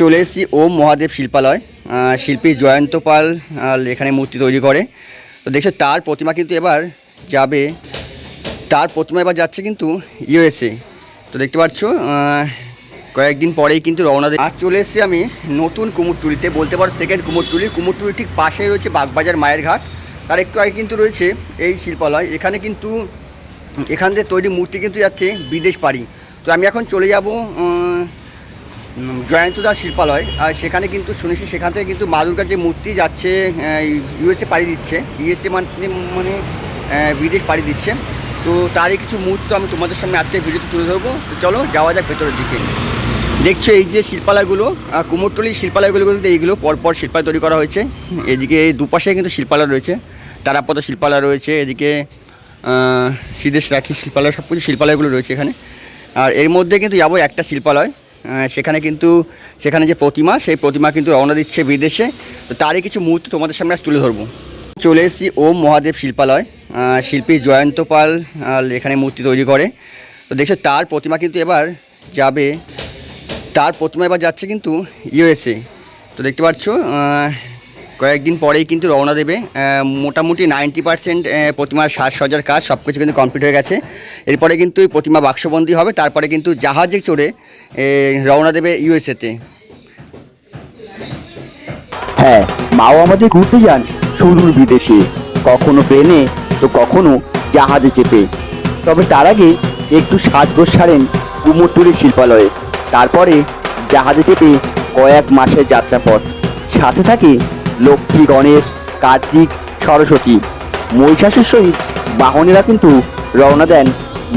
চলে এসেছি ওম মহাদেব শিল্পালয় শিল্পী জয়ন্ত পাল এখানে মূর্তি তৈরি করে। তো দেখছ, তার প্রতিমা কিন্তু এবার যাবে, তার প্রতিমা এবার যাচ্ছে কিন্তু ইউএসএ। তো দেখতে পাচ্ছ কয়েকদিন পরেই কিন্তু রওনা আর চলে এসেছি আমি নতুন কুমোরটুলিতে, বলতে পারো সেকেন্ড কুমোরটুলি। কুমোরটুলি ঠিক পাশেই রয়েছে বাগবাজার মায়ের ঘাট। তার একটু আগে কিন্তু রয়েছে এই শিল্পালয়। এখানে কিন্তু, এখান থেকে তৈরি মূর্তি কিন্তু যাচ্ছে বিদেশ পাড়ি। তো আমি এখন চলে যাব জয়ন্তদাস শিল্পালয় আর সেখানে কিন্তু শুনেছি সেখান থেকে কিন্তু মা দুর্গার যে মূর্তি যাচ্ছে ইউএসএ পাড়ি দিচ্ছে ইউএসএ মানে মানে বিদেশ পাড়ি দিচ্ছে। তো তারই কিছু মুহূর্ত আমি তোমাদের সামনে আজকে ভিডিওতে তুলে ধরবো। তো চলো যাওয়া যাক ভেতরের দিকে। দেখছ এই যে শিল্পালয়গুলো কুমোরটুলির শিল্পালয়গুলো কিন্তু এইগুলো পরপর শিল্পালয় তৈরি করা হয়েছে। এদিকে দুপাশে কিন্তু শিল্পালয় রয়েছে তারাপদ শিল্পালয় রয়েছে এদিকে আহ, সিদ্ধেশ রাখি শিল্পালয় সব কিছু শিল্পালয়গুলো রয়েছে এখানে। আর এর মধ্যে কিন্তু যাব একটা শিল্পালয় সেখানে কিন্তু, সেখানে যে প্রতিমা, সেই প্রতিমা কিন্তু রওনা দিচ্ছে বিদেশে। তো তারই কিছু মুহূর্ত তোমাদের সামনে তুলে ধরবো। চলে এসেছি ওম মহাদেব শিল্পালয় শিল্পী জয়ন্ত পাল এখানে মূর্তি তৈরি করে। তো দেখছ, তার প্রতিমা কিন্তু এবার যাবে, তার প্রতিমা এবার যাচ্ছে কিন্তু ইউএসএ। তো দেখতে পাচ্ছ কয়েকদিন পরেই কিন্তু রওনা দেবে। মোটামুটি নাইনটি পার্সেন্ট প্রতিমার সাজসজ্জার কাজ সব কিছু কিন্তু কমপ্লিট হয়ে গেছে। এরপরে কিন্তু প্রতিমা বাক্সবন্দি হবে, তারপরে কিন্তু জাহাজে চড়ে রওনা দেবে ইউএসএতে। হ্যাঁ মাও আমাদের ঘুরতে যান, সুদূর বিদেশে। কখনো প্লেনে তো কখনো জাহাজে চেপে। তবে তার আগে একটু সাজগোজ সারেন কুমোরটুলির শিল্পালয়ে। তারপরে জাহাজে চেপে কয়েক মাসের যাত্রাপথ। সাথে থাকে লক্ষ্মী, গণেশ, কার্তিক, সরস্বতী। মহিষাসুর সহিত বাহনেরা কিন্তু রওনা দেন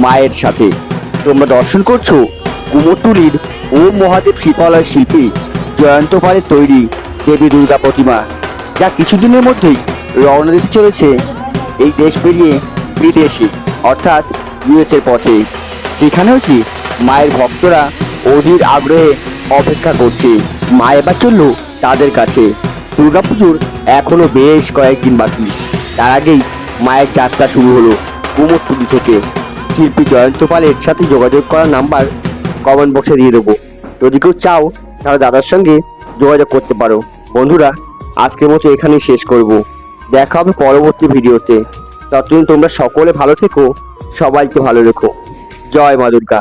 মায়ের সাথে। তোমরা দর্শন করছ কুমোরটুলির ও মহাদেব শিল্পালয় শিল্পী জয়ন্ত পালের তৈরি দেবী দুর্গা প্রতিমা, যা কিছুদিনের মধ্যেই রওনা দিতে চলেছে এই দেশ পেরিয়ে বিদেশে, অর্থাৎ ইউএসের পথে। সেখানে হচ্ছে মায়ের ভক্তরা অধীর আগ্রহে অপেক্ষা করছে। মা এবার চলল তাদের কাছে। দুর্গাপুজোর এখনও বেশ কয়েকদিন বাকি। তার আগেই মায়ের যাত্রা শুরু হলো কুমোরটুলি থেকে। শিল্পী জয়ন্ত পালের সাথে যোগাযোগ করার নাম্বার কমেন্ট বক্সে দিয়ে দেবো। যদি কেউ চাও তাহলে দাদার সঙ্গে যোগাযোগ করতে পারো। বন্ধুরা, আজকের মতো এখানেই শেষ করব। দেখা হবে পরবর্তী ভিডিওতে। ততদিন তোমরা সকলে ভালো থেকো, সবাইকে ভালো রেখো। জয় মা দুর্গা।